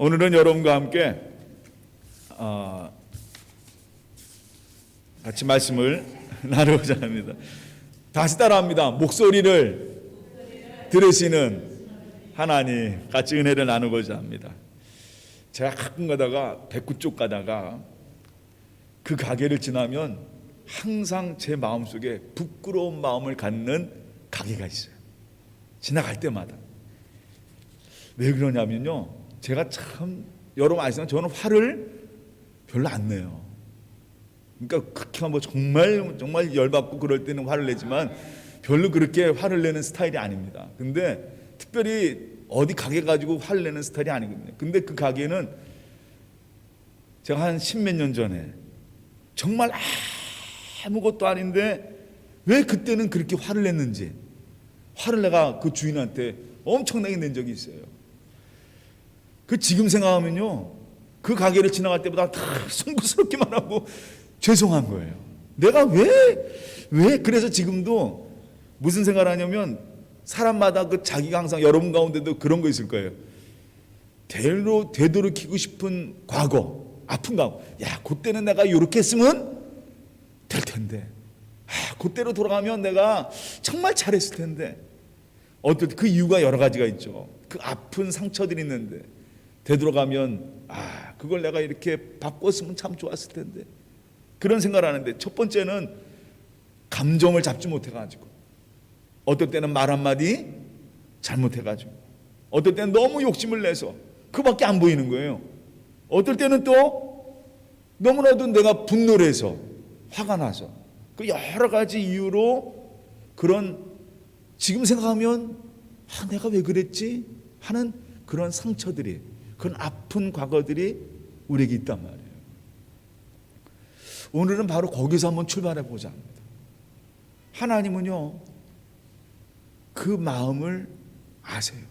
오늘은 여러분과 함께 어, 같이 말씀을 나누고자 합니다. 다시 따라합니다. 목소리를 들으시는 하나님 같이 은혜를 나누고자 합니다. 제가 가끔 가다가 백구 쪽 가다가 그 가게를 지나면 항상 제 마음속에 부끄러운 마음을 갖는 가게가 있어요. 지나갈 때마다. 왜 그러냐면요. 제가 참 여러분 아시지만 저는 화를 별로 안 내요. 그러니까 극히 뭐 정말 정말 열받고 그럴 때는 화를 내지만 별로 그렇게 화를 내는 스타일이 아닙니다. 근데 특별히 어디 가게 가지고 화를 내는 스타일이 아니거든요. 근데 그 가게는 제가 한 십몇 년 전에 정말 아무것도 아닌데 왜 그때는 그렇게 화를 냈는지 화를 내가 그 주인한테 엄청나게 낸 적이 있어요. 그 지금 생각하면요. 그 가게를 지나갈 때보다 다 송구스럽기만 하고 죄송한 거예요. 내가 왜, 왜, 그래서 지금도 무슨 생각을 하냐면 사람마다 그 자기가 항상 여러분 가운데도 그런 거 있을 거예요. 되로, 되도록이고 싶은 과거, 아픈 과거. 야, 그때는 내가 이렇게 했으면 될 텐데. 아, 그때로 돌아가면 내가 정말 잘했을 텐데. 어떨 그 이유가 여러 가지가 있죠. 그 아픈 상처들이 있는데 되돌아가면 아 그걸 내가 이렇게 바꿨으면 참 좋았을 텐데. 그런 생각을 하는데 첫 번째는 감정을 잡지 못해가지고. 어떨 때는 말 한마디 잘못해가지고. 어떨 때는 너무 욕심을 내서 그밖에 안 보이는 거예요. 어떨 때는 또 너무나도 내가 분노를 해서 화가 나서 그 여러 가지 이유로 그런 지금 생각하면 아, 내가 왜 그랬지? 하는 그런 상처들이 그런 아픈 과거들이 우리에게 있단 말이에요. 오늘은 바로 거기서 한번 출발해 보자 합니다. 하나님은요 그 마음을 아세요.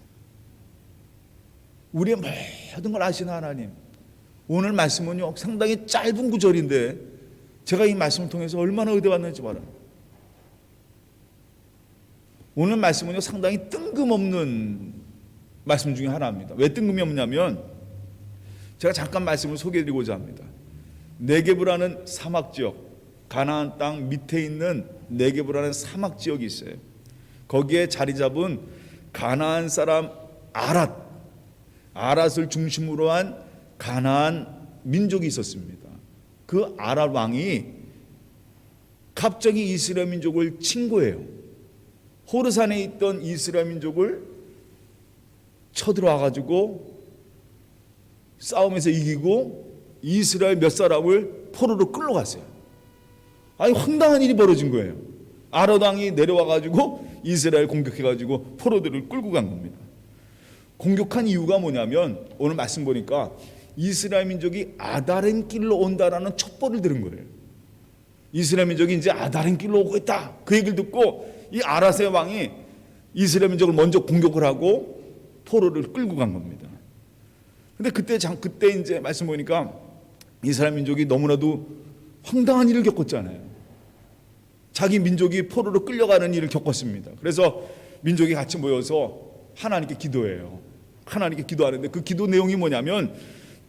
우리의 모든 걸 아시는 하나님. 오늘 말씀은요 상당히 짧은 구절인데 제가 이 말씀을 통해서 얼마나 의대받는지 말아요. 오늘 말씀은요 상당히 뜬금없는 말씀 중에 하나입니다. 왜 뜬금이 없냐면 제가 잠깐 말씀을 소개해드리고자 합니다. 네게브라는 사막 지역, 가나안 땅 밑에 있는 네게브라는 사막 지역이 있어요. 거기에 자리 잡은 가나안 사람 아랏, 아랏을 중심으로 한 가나안 민족이 있었습니다. 그 아랏 왕이 갑자기 이스라엘 민족을 친구해요. 호르산에 있던 이스라엘 민족을 쳐들어와 가지고 싸움에서 이기고 이스라엘 몇 사람을 포로로 끌러갔어요. 아니 황당한 일이 벌어진 거예요. 아르당이 내려와 가지고 이스라엘 공격해 가지고 포로들을 끌고 간 겁니다. 공격한 이유가 뭐냐면 오늘 말씀 보니까 이스라엘 민족이 아다렌 길로 온다라는 첩보를 들은 거예요. 이스라엘 민족이 이제 아다렌 길로 오고 있다. 그 얘기를 듣고 이 아라세 왕이 이스라엘 민족을 먼저 공격을 하고 포로를 끌고 간 겁니다. 근데 그때 장 그때 이제 말씀 보니까 이스라엘 민족이 너무나도 황당한 일을 겪었잖아요. 자기 민족이 포로로 끌려가는 일을 겪었습니다. 그래서 민족이 같이 모여서 하나님께 기도해요. 하나님께 기도하는데 그 기도 내용이 뭐냐면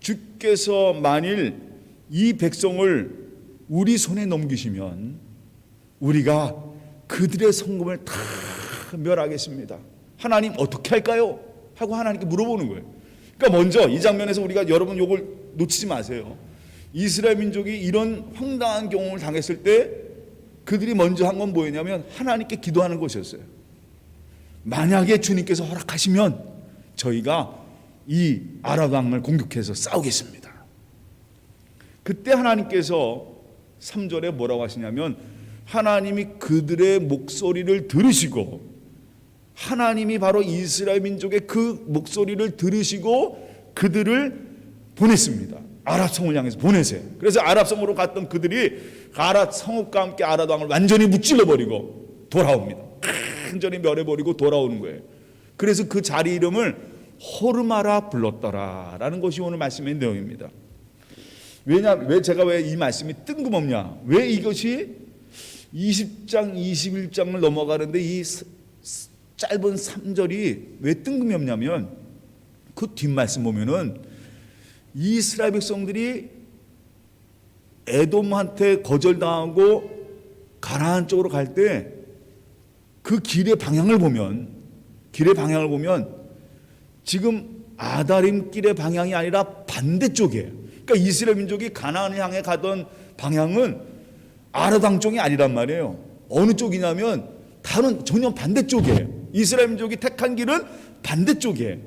주께서 만일 이 백성을 우리 손에 넘기시면 우리가 그들의 성금을 다 멸하겠습니다. 하나님 어떻게 할까요? 하고 하나님께 물어보는 거예요. 그러니까 먼저 이 장면에서 우리가 여러분 요걸 놓치지 마세요. 이스라엘 민족이 이런 황당한 경험을 당했을 때 그들이 먼저 한 건 뭐였냐면 하나님께 기도하는 것이었어요. 만약에 주님께서 허락하시면 저희가 이 아랍 왕을 공격해서 싸우겠습니다. 그때 하나님께서 3절에 뭐라고 하시냐면 하나님이 그들의 목소리를 들으시고 하나님이 바로 이스라엘 민족의 그 목소리를 들으시고 그들을 보냈습니다. 아랍 성을 향해서 보내세요. 그래서 아랍 성으로 갔던 그들이 아랍 성읍과 함께 아랍 왕을 완전히 무찔러 버리고 돌아옵니다. 완전히 멸해버리고 돌아오는 거예요. 그래서 그 자리 이름을 호르마라 불렀더라라는 것이 오늘 말씀의 내용입니다. 왜냐 왜 제가 왜 이 말씀이 뜬금없냐? 왜 이것이 20장 21장을 넘어가는데 이 짧은 3절이 왜 뜬금이 없냐면 그 뒷말씀 보면은 이스라엘 백성들이 에돔한테 거절당하고 가나안 쪽으로 갈 때 그 길의 방향을 보면 길의 방향을 보면 지금 아다림 길의 방향이 아니라 반대쪽이에요. 그러니까 이스라엘 민족이 가나안을 향해 가던 방향은 아라당 쪽이 아니란 말이에요. 어느 쪽이냐면 다른 전혀 반대쪽이에요. 이스라엘 민족이 택한 길은 반대쪽이에요.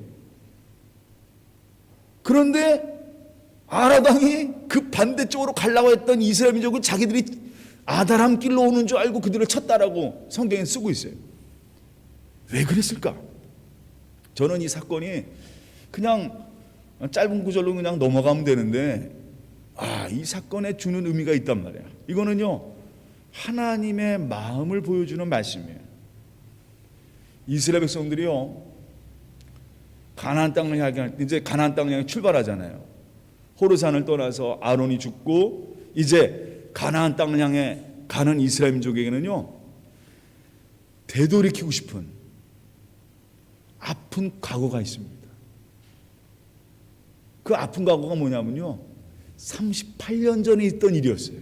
그런데 아라당이 그 반대쪽으로 가려고 했던 이스라엘 민족은 자기들이 아다람 길로 오는 줄 알고 그들을 쳤다라고 성경에 쓰고 있어요. 왜 그랬을까? 저는 이 사건이 그냥 짧은 구절로 그냥 넘어가면 되는데 아, 이 사건에 주는 의미가 있단 말이야. 이거는요. 하나님의 마음을 보여주는 말씀이에요. 이스라엘 백성들이요. 가나안 땅을 향해 이제 가나안 땅을 향해 출발하잖아요. 호르산을 떠나서 아론이 죽고 이제 가나안 땅을 향해 가는 이스라엘 민족에게는요. 되돌이키고 싶은 아픈 과거가 있습니다. 그 아픈 과거가 뭐냐면요. 38년 전에 있던 일이었어요.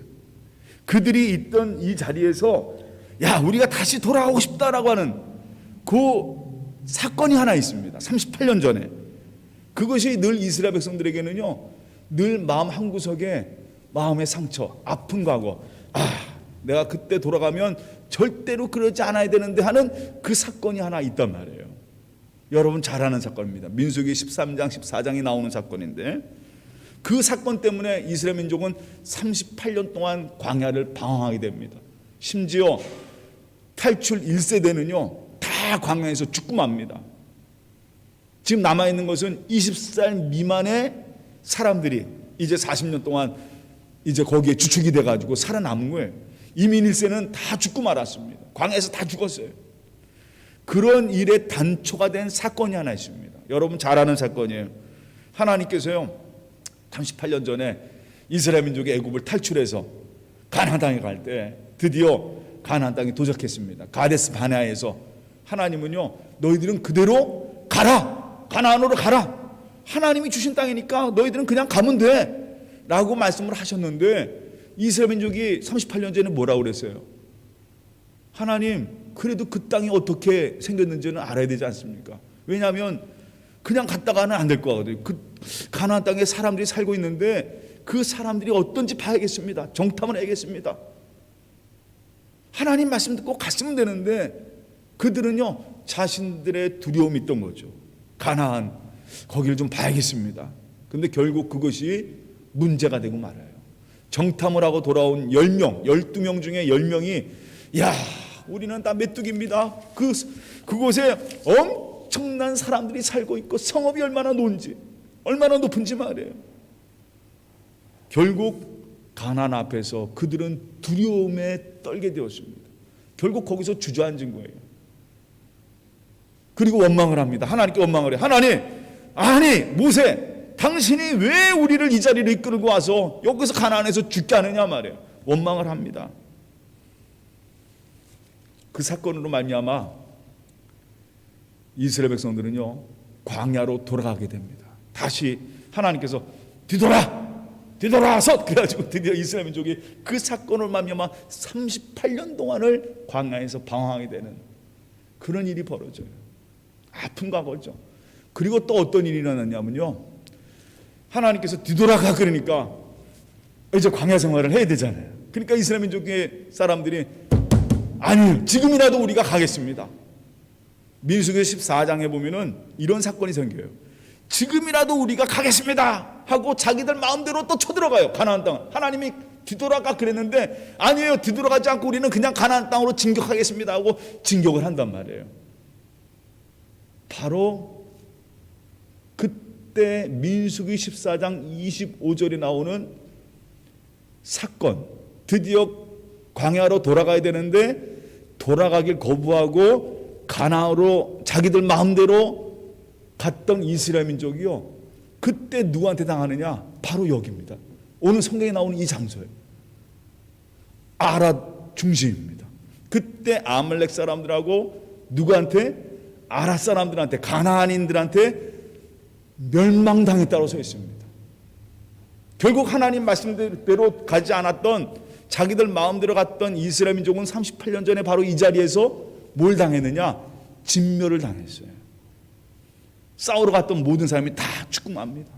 그들이 있던 이 자리에서 야, 우리가 다시 돌아가고 싶다라고 하는 그 사건이 하나 있습니다. 38년 전에. 그것이 늘 이스라엘 백성들에게는요. 늘 마음 한구석에 마음의 상처, 아픈 과거. 아, 내가 그때 돌아가면 절대로 그러지 않아야 되는데 하는 그 사건이 하나 있단 말이에요. 여러분 잘 아는 사건입니다. 민수기 13장, 14장이 나오는 사건인데 그 사건 때문에 이스라엘 민족은 38년 동안 광야를 방황하게 됩니다. 심지어 탈출 1세대는요, 다 광야에서 죽고 맙니다. 지금 남아있는 것은 20살 미만의 사람들이 이제 40년 동안 이제 거기에 주축이 돼가지고 살아남은 거예요. 이민 1세는 다 죽고 말았습니다. 광야에서 다 죽었어요. 그런 일의 단초가 된 사건이 하나 있습니다. 여러분 잘 아는 사건이에요. 하나님께서요, 38년 전에 이스라엘 민족이 애굽을 탈출해서 가나안 땅에 갈 때 드디어 가나안 땅에 도착했습니다. 가데스 바네아에서 하나님은요, 너희들은 그대로 가라. 가나안으로 가라. 하나님이 주신 땅이니까 너희들은 그냥 가면 돼. 라고 말씀을 하셨는데 이스라엘 민족이 38년 전에 뭐라고 그랬어요? 하나님, 그래도 그 땅이 어떻게 생겼는지는 알아야 되지 않습니까? 왜냐하면 그냥 갔다가는 안 될 거거든요. 그 가나안 땅에 사람들이 살고 있는데 그 사람들이 어떤지 봐야겠습니다. 정탐을 해야겠습니다. 하나님 말씀 듣고 갔으면 되는데 그들은요 자신들의 두려움이 있던 거죠. 가나안 거기를 좀 봐야겠습니다. 근데 결국 그것이 문제가 되고 말아요. 정탐을 하고 돌아온 10명, 12명 중에 10명이 야, 우리는 다 메뚜기입니다. 그 그곳에 엄청난 사람들이 살고 있고 성읍이 얼마나 높은지, 얼마나 높은지 말이에요. 결국 가난 앞에서 그들은 두려움에 떨게 되었습니다. 결국 거기서 주저앉은 거예요. 그리고 원망을 합니다. 하나님께 원망을 해요. 하나님, 아니 모세, 당신이 왜 우리를 이 자리를 이끌고 와서 여기서 가난에서 죽게 하느냐 말이에요. 원망을 합니다. 그 사건으로 말미암아 이스라엘 백성들은요 광야로 돌아가게 됩니다. 다시 하나님께서 뒤돌아 뒤돌아서 그래가지고 드디어 이스라엘 민족이 그 사건을 말미암아 38년 동안을 광야에서 방황하게 되는 그런 일이 벌어져요. 아픈 과거죠. 그리고 또 어떤 일이 일어났냐면요. 하나님께서 뒤돌아가 그러니까 이제 광야 생활을 해야 되잖아요. 그러니까 이스라엘 민족의 사람들이 아니요. 지금이라도 우리가 가겠습니다. 민수기 14장에 보면은 이런 사건이 생겨요. 지금이라도 우리가 가겠습니다. 하고 자기들 마음대로 또 쳐들어가요. 가나안 땅. 하나님이 뒤돌아가 그랬는데 아니에요. 뒤돌아가지 않고 우리는 그냥 가나안 땅으로 진격하겠습니다 하고 진격을 한단 말이에요. 바로 그때 민수기 14장 25절에 나오는 사건. 드디어 광야로 돌아가야 되는데 돌아가길 거부하고 가나안으로 자기들 마음대로 갔던 이스라엘 민족이요. 그때 누구한테 당하느냐? 바로 여기입니다. 오늘 성경에 나오는 이 장소예요. 아라 중심입니다. 그때 아말렉 사람들하고 누구한테? 아라 사람들한테 가나안인들한테 멸망당했다고 써 있습니다. 결국 하나님 말씀대로 가지 않았던 자기들 마음대로 갔던 이스라엘 민족은 38년 전에 바로 이 자리에서 뭘 당했느냐? 진멸을 당했어요. 싸우러 갔던 모든 사람이 다 죽고 맙니다.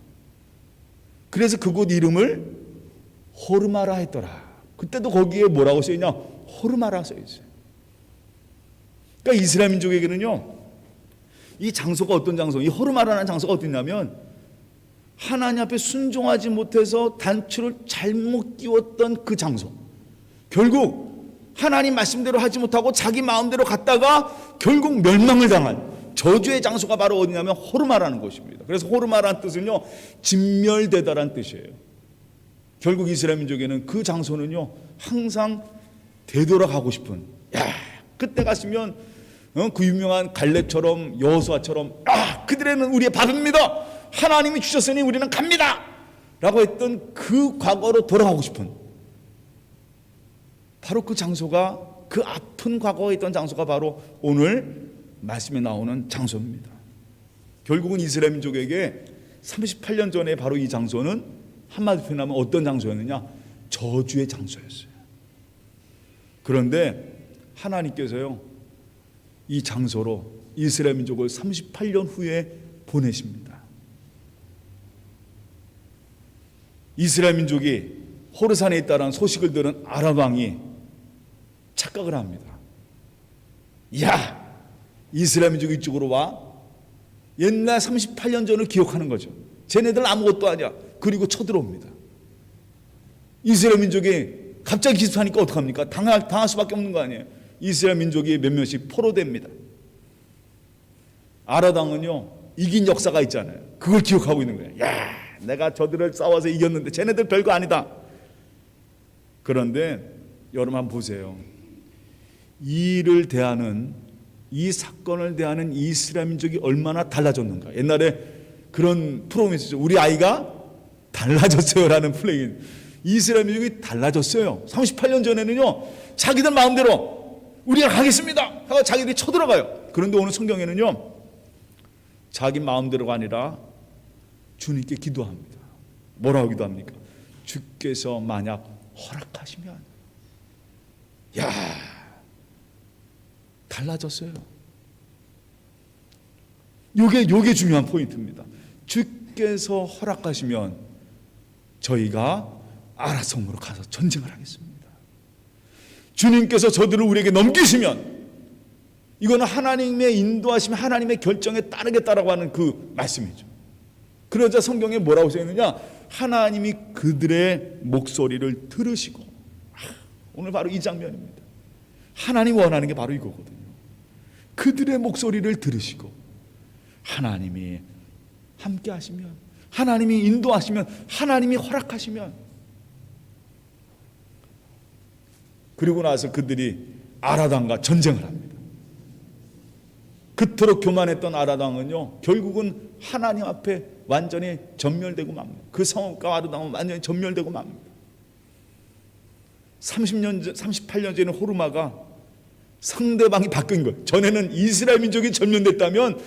그래서 그곳 이름을 호르마라 했더라. 그때도 거기에 뭐라고 써 있냐? 호르마라 써 있어요. 그러니까 이스라엘 민족에게는요. 이 장소가 어떤 장소? 이 호르마라는 장소가 어디냐면 하나님 앞에 순종하지 못해서 단추를 잘못 끼웠던 그 장소. 결국 하나님 말씀대로 하지 못하고 자기 마음대로 갔다가 결국 멸망을 당한 저주의 장소가 바로 어디냐면 호르마라는 곳입니다. 그래서 호르마라는 뜻은요, 진멸되다라는 뜻이에요. 결국 이스라엘 민족에는 그 장소는요, 항상 되돌아가고 싶은, 야, 그때 갔으면 어, 그 유명한 갈렙처럼 여호수아처럼 아, 그들에는 우리의 밥입니다. 하나님이 주셨으니 우리는 갑니다. 라고 했던 그 과거로 돌아가고 싶은 바로 그 장소가 그 아픈 과거에 있던 장소가 바로 오늘 말씀에 나오는 장소입니다. 결국은 이스라엘 민족에게 38년 전에 바로 이 장소는 한마디로 표현하면 어떤 장소였느냐? 저주의 장소였어요. 그런데 하나님께서요, 이 장소로 이스라엘 민족을 38년 후에 보내십니다. 이스라엘 민족이 호르산에 있다는 소식을 들은 아람 왕이 착각을 합니다. 야, 이스라엘 민족이 이쪽으로 와. 옛날 38년 전을 기억하는 거죠. 쟤네들 아무것도 아니야. 그리고 쳐들어옵니다. 이스라엘 민족이 갑자기 기습하니까 어떡합니까? 당할, 당할 수밖에 없는 거 아니에요. 이스라엘 민족이 몇 명씩 포로됩니다. 아라당은요, 이긴 역사가 있잖아요. 그걸 기억하고 있는 거예요. 야, 내가 저들을 싸워서 이겼는데 쟤네들 별거 아니다. 그런데 여러분 한번 보세요. 이 일을 대하는 이 사건을 대하는 이스라엘 민족이 얼마나 달라졌는가. 옛날에 그런 있었죠. 우리 아이가 달라졌어요라는 플레이. 이스라엘 민족이 달라졌어요. 38년 전에는요. 자기들 마음대로 우리가 가겠습니다. 하고 자기들이 쳐들어가요. 그런데 오늘 성경에는요. 자기 마음대로가 아니라 주님께 기도합니다. 뭐라고 기도합니까? 주께서 만약 허락하시면 야 달라졌어요. 요게 요게 중요한 포인트입니다. 주께서 허락하시면 저희가 아라성으로 가서 전쟁을 하겠습니다. 주님께서 저들을 우리에게 넘기시면 이거는 하나님의 인도하심, 하나님의 결정에 따르겠다라고 하는 그 말씀이죠. 그러자 성경에 뭐라고 써 있느냐? 하나님이 그들의 목소리를 들으시고 아, 오늘 바로 이 장면입니다. 하나님 원하는 게 바로 이거거든요. 그들의 목소리를 들으시고 하나님이 함께 하시면 하나님이 인도하시면 하나님이 허락하시면 그리고 나서 그들이 아라당과 전쟁을 합니다. 그토록 교만했던 아라당은요 결국은 하나님 앞에 완전히 전멸되고 맙니다. 그 성읍과 아라당은 완전히 전멸되고 맙니다. 30년 전, 38년 전에 호르마가 상대방이 바뀐 거예요. 전에는 이스라엘 민족이 전멸됐다면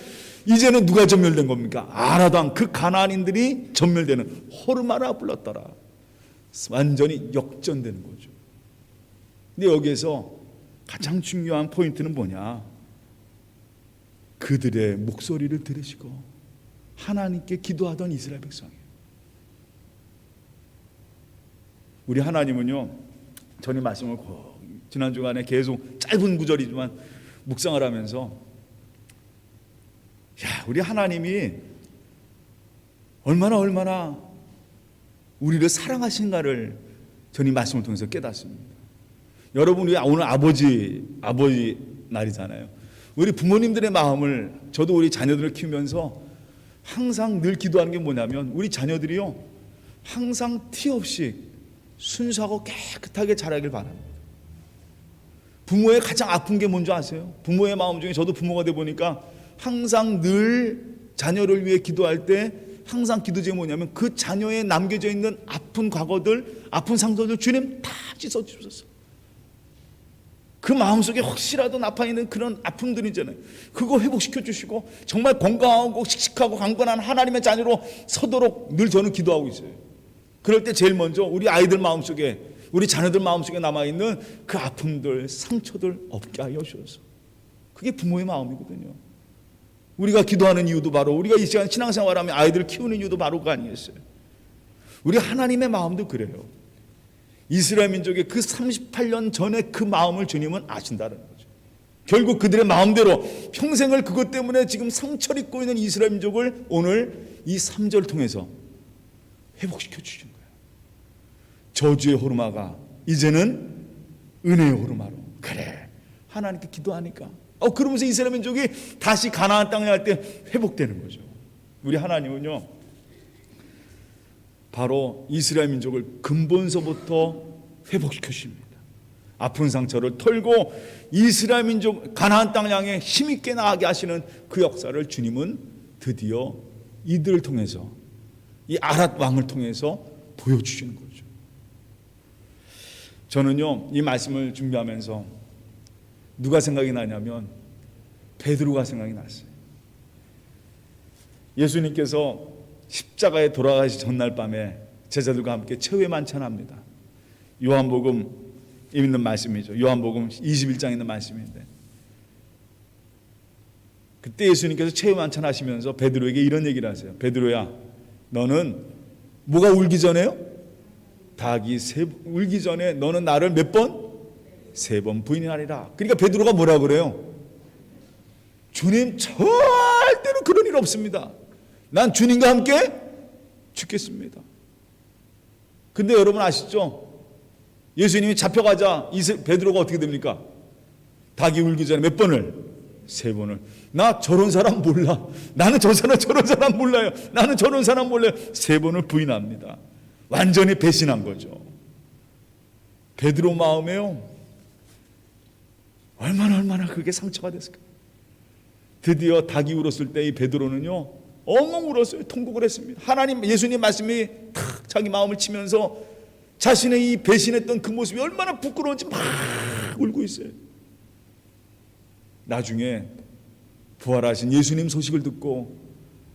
이제는 누가 전멸된 겁니까? 아라당 그 가나안인들이 전멸되는 호르마라 불렀더라. 완전히 역전되는 거죠. 근데 여기에서 가장 중요한 포인트는 뭐냐? 그들의 목소리를 들으시고 하나님께 기도하던 이스라엘 백성이에요. 우리 하나님은요, 전에 말씀을 지난 주간에 계속 짧은 구절이지만 묵상을 하면서 야, 우리 하나님이 얼마나 얼마나 우리를 사랑하신가를 전이 말씀을 통해서 깨닫습니다. 여러분 우리 오늘 아버지 아버지 날이잖아요. 우리 부모님들의 마음을 저도 우리 자녀들을 키우면서 항상 늘 기도하는 게 뭐냐면 우리 자녀들이요 항상 티 없이 순수하고 깨끗하게 자라길 바랍니다. 부모의 가장 아픈 게 뭔지 아세요? 부모의 마음 중에 저도 부모가 돼 보니까 항상 늘 자녀를 위해 기도할 때 항상 기도 제목이 뭐냐면 그 자녀에 남겨져 있는 아픈 과거들, 아픈 상처들 주님 다 씻어 주소서. 그 마음속에 혹시라도 나파 있는 그런 아픔들 있잖아요. 그거 회복시켜 주시고 정말 건강하고 씩씩하고 강건한 하나님의 자녀로 서도록 늘 저는 기도하고 있어요. 그럴 때 제일 먼저 우리 아이들 마음속에 우리 자녀들 마음속에 남아 있는 그 아픔들, 상처들 없게 하여 주셔서 그게 부모의 마음이거든요. 우리가 기도하는 이유도 바로 우리가 이 시간 신앙생활하며 아이들을 키우는 이유도 바로 그 아니겠어요. 우리 하나님의 마음도 그래요. 이스라엘 민족의 그 38년 전에 그 마음을 주님은 아신다는 거죠. 결국 그들의 마음대로 평생을 그것 때문에 지금 상처를 입고 있는 이스라엘 민족을 오늘 이 3절 통해서 회복시켜 주신 거예요. 저주의 호르마가 이제는 은혜의 호르마로. 그래. 하나님께 기도하니까. 어 그러면서 이스라엘 민족이 다시 가나안 땅에 갈 때 회복되는 거죠. 우리 하나님은요. 바로 이스라엘 민족을 근본서부터 회복시켜 주십니다. 아픈 상처를 털고 이스라엘 민족 가나안 땅 향해 힘있게 나가게 하시는 그 역사를 주님은 드디어 이들을 통해서 이 아랏 왕을 통해서 보여주시는 거죠. 저는요 이 말씀을 준비하면서 누가 생각이 나냐면 베드로가 생각이 났어요. 예수님께서 십자가에 돌아가시 전날 밤에 제자들과 함께 최후의 만찬합니다. 요한복음 있는 말씀이죠. 요한복음 21장에 있는 말씀인데 그때 예수님께서 최후 만찬하시면서 베드로에게 이런 얘기를 하세요. 베드로야, 너는 뭐가 울기 전에요? 닭이 세, 울기 전에 너는 나를 몇 번? 세 번 부인하리라. 그러니까 베드로가 뭐라 그래요? 주님 절대로 그런 일 없습니다. 난 주님과 함께 죽겠습니다. 근데 여러분 아시죠? 예수님이 잡혀가자 베드로가 어떻게 됩니까? 닭이 울기 전에 몇 번을? 세 번을. 나 저런 사람 몰라. 나는 저 사람 저런 사람 몰라요. 나는 저런 사람 몰라요. 세 번을 부인합니다. 완전히 배신한 거죠. 베드로 마음에요. 얼마나 얼마나 그게 상처가 됐을까. 드디어 닭이 울었을 때 이 베드로는요. 엉엉 울었어요. 통곡을 했습니다. 하나님 예수님 말씀이 탁 자기 마음을 치면서 자신의 이 배신했던 그 모습이 얼마나 부끄러운지 막 울고 있어요. 나중에 부활하신 예수님 소식을 듣고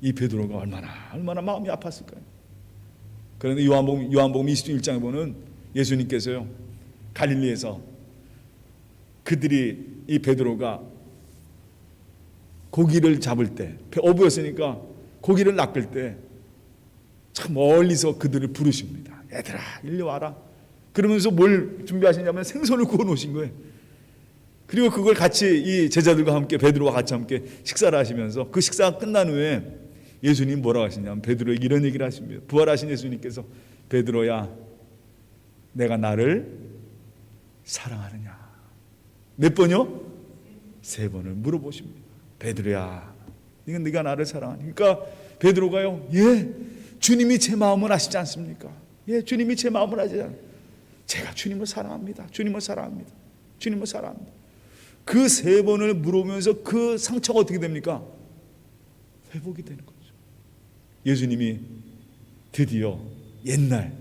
이 베드로가 얼마나 얼마나 마음이 아팠을까요? 그런데 요한복음 요한복음 21장에 보면 예수님께서요 갈릴리에서 그들이 이 베드로가 고기를 잡을 때 어부였으니까 고기를 낚을 때 참 멀리서 그들을 부르십니다. 얘들아, 일리 와라. 그러면서 뭘 준비하시냐면 생선을 구워 놓으신 거예요. 그리고 그걸 같이 이 제자들과 함께 베드로와 같이 함께 식사를 하시면서 그 식사가 끝난 후에 예수님 뭐라고 하시냐면 베드로에게 이런 얘기를 하십니다. 부활하신 예수님께서 베드로야, 내가 나를 사랑하느냐? 몇 번요? 세 번을 물어보십니다. 베드로야, 이건 네가 나를 사랑하니? 그러니까 베드로가요, 예, 주님이 제 마음을 아시지 않습니까? 예, 주님이 제 마음을 아시지 않 제가 주님을 사랑합니다. 주님을 사랑합니다. 주님을 사랑합니다. 그 세 번을 물으면서 그 상처가 어떻게 됩니까? 회복이 되는 거죠. 예수님이 드디어 옛날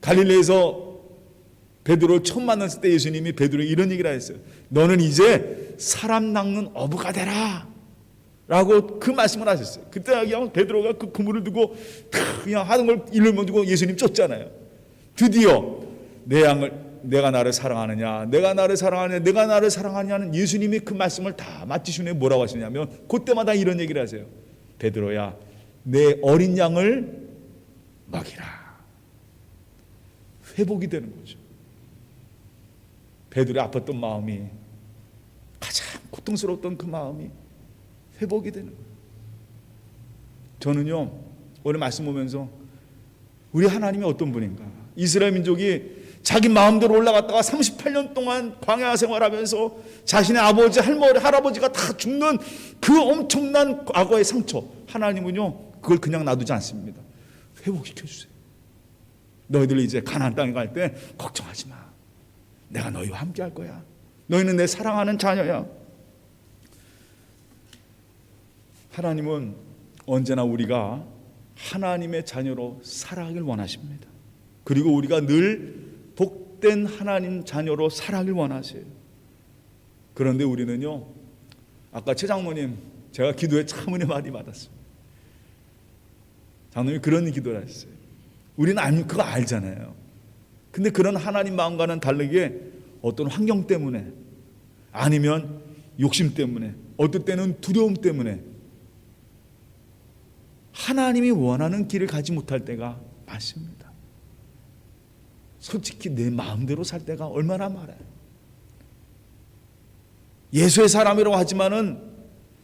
갈릴레에서 베드로를 처음 만났을 때 예수님이 베드로에게 이런 얘기를 했어요. 너는 이제 사람 낚는 어부가 되라. 라고 그 말씀을 하셨어요. 그때 그냥 베드로가 그 그물을 두고 탁 그냥 하는 걸 일을 두고 예수님 쫓잖아요. 드디어 내 양을 내가 나를 사랑하느냐, 내가 나를 사랑하느냐, 내가 나를 사랑하느냐는 예수님이 그 말씀을 다 후에 뭐라고 하시냐면 그때마다 이런 얘기를 하세요. 베드로야, 내 어린 양을 먹이라. 회복이 되는 거죠. 베드로의 아팠던 마음이 가장 고통스러웠던 그 마음이 회복이 되는 거예요. 저는요 오늘 말씀 보면서 우리 하나님이 어떤 분인가? 이스라엘 민족이 자기 마음대로 올라갔다가 38년 동안 광야 생활하면서 자신의 아버지, 할머니, 할아버지가 다 죽는 그 엄청난 과거의 상처. 하나님은요 그걸 그냥 놔두지 않습니다. 회복시켜 주세요. 너희들 이제 가나안 땅에 갈 때 걱정하지 마. 내가 너희와 함께 할 거야. 너희는 내 사랑하는 자녀야. 하나님은 언제나 우리가 하나님의 자녀로 살아가길 원하십니다. 그리고 우리가 늘 복된 하나님 자녀로 살아가길 원하세요. 그런데 우리는요, 아까 최 장모님, 제가 기도에 참 은혜 많이 받았어요. 장모님이 그런 기도를 하셨어요. 우리는 알, 그거 알잖아요. 근데 그런 하나님 마음과는 다르게 어떤 환경 때문에 아니면 욕심 때문에 어떨 때는 두려움 때문에 하나님이 원하는 길을 가지 못할 때가 많습니다. 솔직히 내 마음대로 살 때가 얼마나 많아요. 예수의 사람이라고 하지만은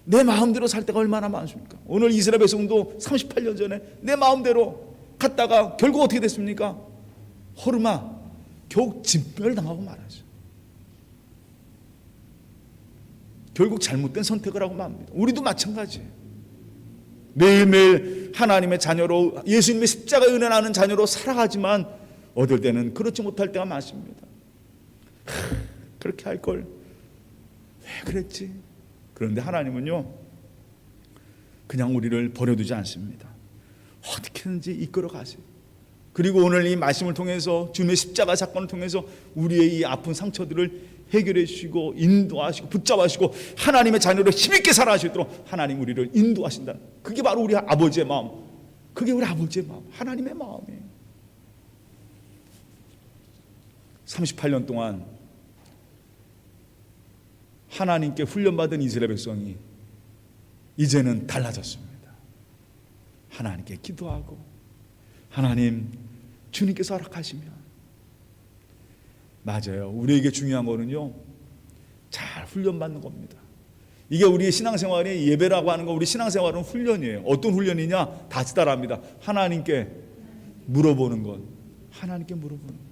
내 마음대로 살 때가 얼마나 많습니까? 오늘 이스라엘 백성도 38년 전에 내 마음대로 갔다가 결국 어떻게 됐습니까? 호르마 결국 진멸 당하고 말하죠. 결국 잘못된 선택을 하고 맙니다. 우리도 마찬가지예요. 매일매일 하나님의 자녀로 예수님의 십자가 은혜 나는 자녀로 살아가지만 어떨 때는 그렇지 못할 때가 많습니다. 하, 그렇게 할 걸 왜 그랬지? 그런데 하나님은요 그냥 우리를 버려두지 않습니다. 어떻게든지 이끌어 가세요. 그리고 오늘 이 말씀을 통해서 주님의 십자가 사건을 통해서 우리의 이 아픈 상처들을 해결해 주시고 인도하시고 붙잡아주시고 하나님의 자녀로 힘있게 살아가시도록 하나님 우리를 인도하신다. 그게 바로 우리 아버지의 마음. 그게 우리 아버지의 마음. 하나님의 마음이에요. 38년 동안 하나님께 훈련받은 이스라엘 백성이 이제는 달라졌습니다. 하나님께 기도하고 하나님 주님께서 허락하시면 맞아요. 우리에게 중요한 거는요. 잘 훈련받는 겁니다. 이게 우리의 신앙생활이 예배라고 하는 거 우리 신앙생활은 훈련이에요. 어떤 훈련이냐? 다시 따라합니다. 하나님께 물어보는 것. 하나님께 물어보는 것.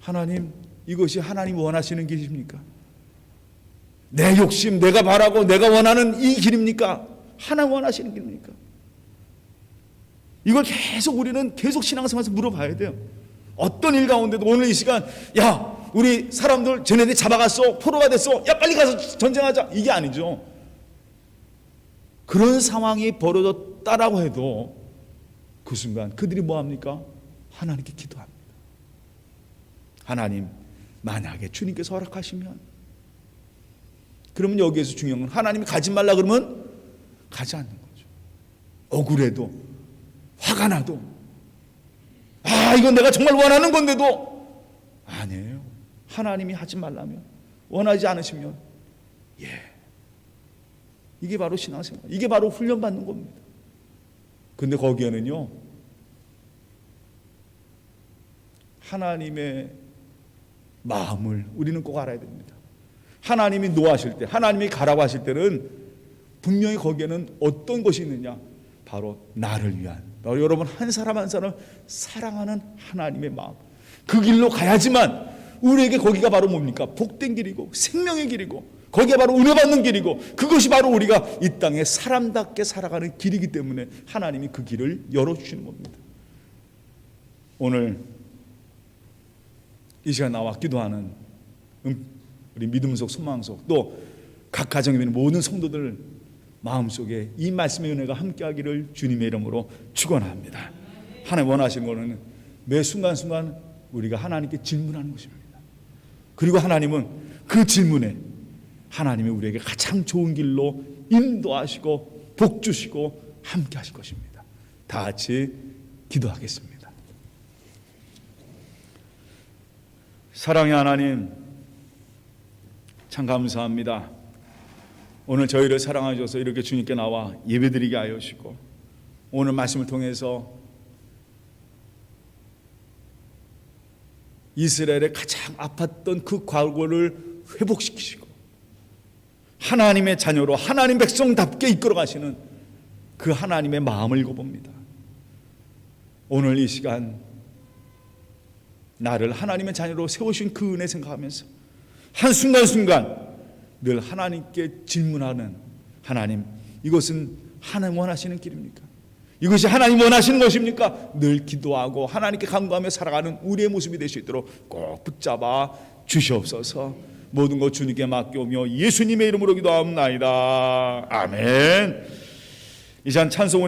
하나님 이것이 하나님 원하시는 길입니까? 내 욕심, 내가 바라고 내가 원하는 이 길입니까? 하나님 원하시는 길입니까? 이걸 계속 우리는 계속 신앙생활에서 물어봐야 돼요. 어떤 일 가운데도 오늘 이 시간 야 우리 사람들 쟤네들 잡아갔어 포로가 됐어 야 빨리 가서 전쟁하자 이게 아니죠. 그런 상황이 벌어졌다라고 해도 그 순간 그들이 뭐 합니까? 하나님께 기도합니다. 하나님 만약에 주님께서 허락하시면 그러면 여기에서 중요한 건 하나님이 가지 말라 그러면 가지 않는 거죠. 억울해도 화가 나도 아 이건 내가 정말 원하는 건데도 아니에요. 하나님이 하지 말라면 원하지 않으시면 예 이게 바로 신앙생활 이게 바로 훈련받는 겁니다. 근데 거기에는요 하나님의 마음을 우리는 꼭 알아야 됩니다. 하나님이 노하실 때, 하나님이 가라고 하실 때는 분명히 거기에는 어떤 것이 있느냐? 바로 나를 위한, 여러분 한 사람 한 사람 사랑하는 하나님의 마음. 그 길로 가야지만 우리에게 거기가 바로 뭡니까? 복된 길이고 생명의 길이고 거기가 바로 은혜 받는 길이고 그것이 바로 우리가 이 땅에 사람답게 살아가는 길이기 때문에 하나님이 그 길을 열어 주시는 겁니다. 오늘 이 시간 나와 기도하는 음, 우리 믿음 속 소망 속또 각 가정에 있는 모든 성도들 마음속에 이 말씀의 은혜가 함께하기를 주님의 이름으로 축원합니다. 하나님 원하시는 거는 매 순간순간 우리가 하나님께 질문하는 것입니다. 그리고 하나님은 그 질문에 하나님이 우리에게 가장 좋은 길로 인도하시고 복 주시고 함께 하실 것입니다. 다 같이 기도하겠습니다. 사랑의 하나님, 참 감사합니다. 오늘 저희를 사랑하셔서 이렇게 주님께 나와 예배드리게 하여시고 오늘 말씀을 통해서 이스라엘의 가장 아팠던 그 과거를 회복시키시고 하나님의 자녀로 하나님 백성답게 이끌어 가시는 그 하나님의 마음을 읽어봅니다. 오늘 이 시간 나를 하나님의 자녀로 세우신 그 은혜 생각하면서 한순간순간 늘 하나님께 질문하는 하나님 이것은 하나님 원하시는 길입니까? 이것이 하나님 원하시는 것입니까? 늘 기도하고 하나님께 간구하며 살아가는 우리의 모습이 될 수 있도록 꼭 붙잡아 주시옵소서 모든 것 주님께 맡겨오며 예수님의 이름으로 기도하옵나이다 아멘 이 시간 찬송을